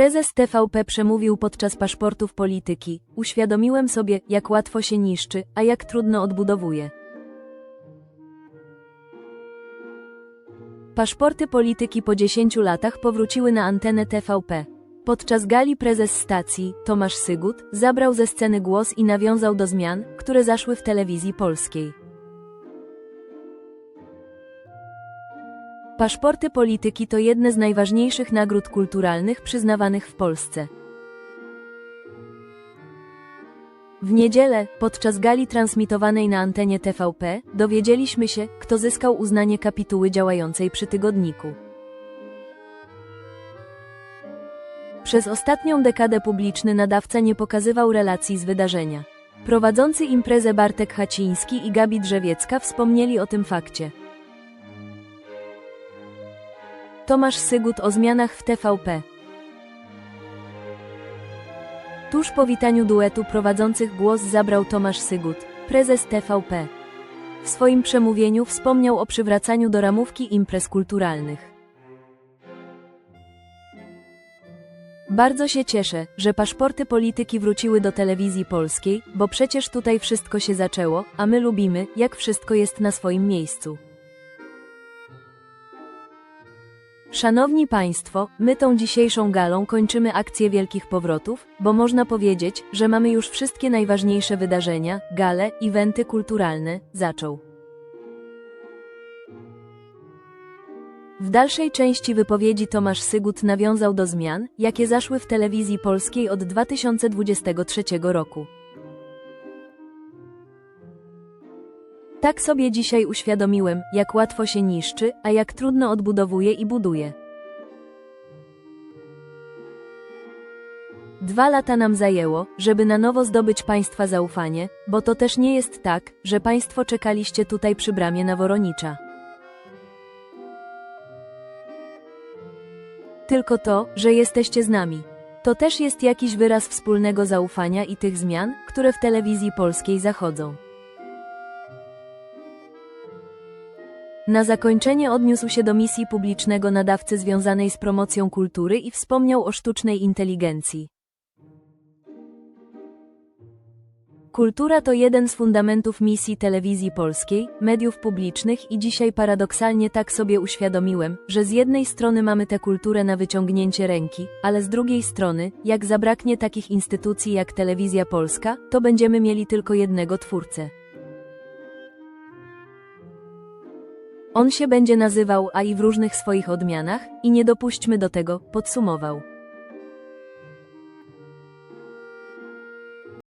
Prezes TVP przemówił podczas paszportów polityki. Uświadomiłem sobie, jak łatwo się niszczy, a jak trudno odbudowuje. Paszporty polityki po 10 latach powróciły na antenę TVP. Podczas gali prezes stacji, Tomasz Sygut, zabrał ze sceny głos i nawiązał do zmian, które zaszły w telewizji polskiej. Paszporty polityki to jedne z najważniejszych nagród kulturalnych przyznawanych w Polsce. W niedzielę, podczas gali transmitowanej na antenie TVP, dowiedzieliśmy się, kto zyskał uznanie kapituły działającej przy tygodniku. Przez ostatnią dekadę publiczny nadawca nie pokazywał relacji z wydarzenia. Prowadzący imprezę Bartek Haciński i Gabi Drzewiecka wspomnieli o tym fakcie. Tomasz Sygut o zmianach w TVP. Tuż po witaniu duetu prowadzących głos zabrał Tomasz Sygut, prezes TVP. W swoim przemówieniu wspomniał o przywracaniu do ramówki imprez kulturalnych. Bardzo się cieszę, że paszporty polityki wróciły do telewizji polskiej, bo przecież tutaj wszystko się zaczęło, a my lubimy, jak wszystko jest na swoim miejscu. Szanowni Państwo, my tą dzisiejszą galą kończymy akcję Wielkich Powrotów, bo można powiedzieć, że mamy już wszystkie najważniejsze wydarzenia, gale, eventy kulturalne, zaczął. W dalszej części wypowiedzi Tomasz Sygut nawiązał do zmian, jakie zaszły w telewizji polskiej od 2023 roku. Tak sobie dzisiaj uświadomiłem, jak łatwo się niszczy, a jak trudno odbudowuje i buduje. Dwa lata nam zajęło, żeby na nowo zdobyć Państwa zaufanie, bo to też nie jest tak, że Państwo czekaliście tutaj przy bramie na Woronicza. Tylko to, że jesteście z nami. To też jest jakiś wyraz wspólnego zaufania i tych zmian, które w telewizji polskiej zachodzą. Na zakończenie odniósł się do misji publicznego nadawcy związanej z promocją kultury i wspomniał o sztucznej inteligencji. Kultura to jeden z fundamentów misji telewizji polskiej, mediów publicznych i dzisiaj paradoksalnie tak sobie uświadomiłem, że z jednej strony mamy tę kulturę na wyciągnięcie ręki, ale z drugiej strony, jak zabraknie takich instytucji jak Telewizja Polska, to będziemy mieli tylko jednego twórcę. On się będzie nazywał AI w różnych swoich odmianach i nie dopuśćmy do tego, podsumował.